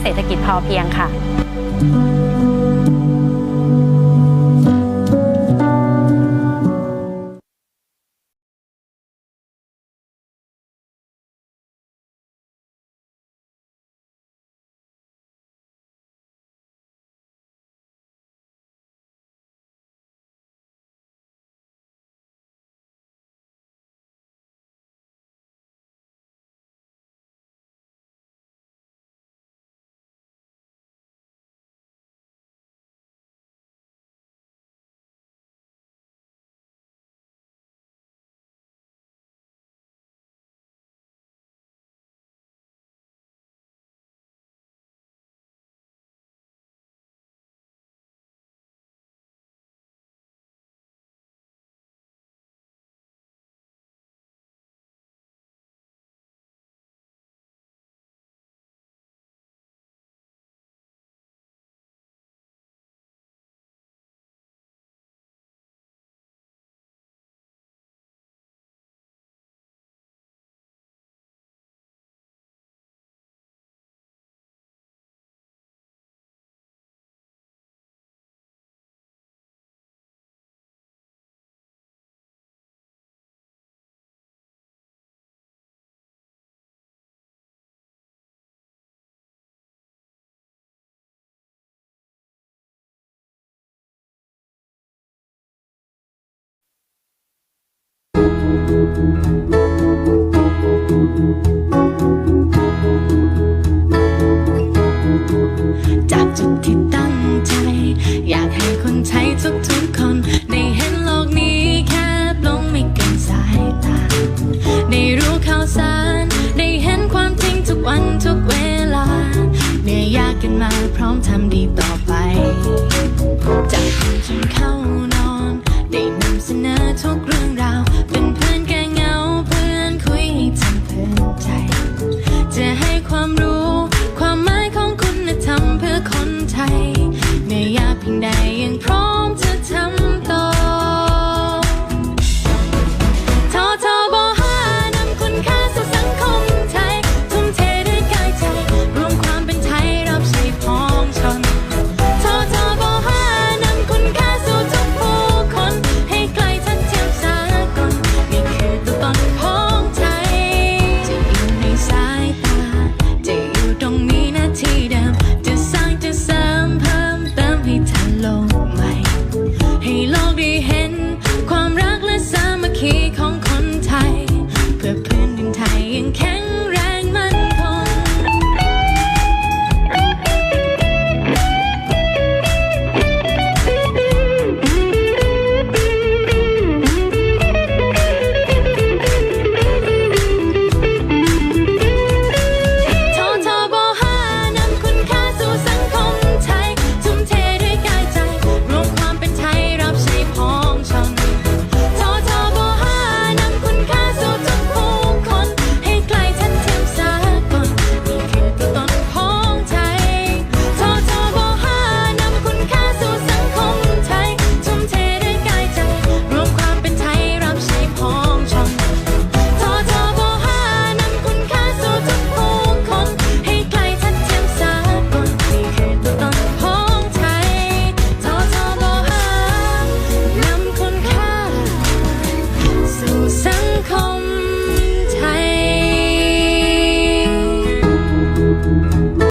เศรษฐกิจพอเพียงค่ะ จากจุดที่ตั้งใจ อยากให้คนไทยทุกๆคน ได้เห็นโลกนี้แคบลงไม่เกินสายตา ได้รู้ข่าวสาร ได้เห็นความจริงทุกวันทุกเวลาเหนื่อยยากกันมาพร้อมทำดีต่อไป จากคนจนเข้านอน ได้นำเสนอทุก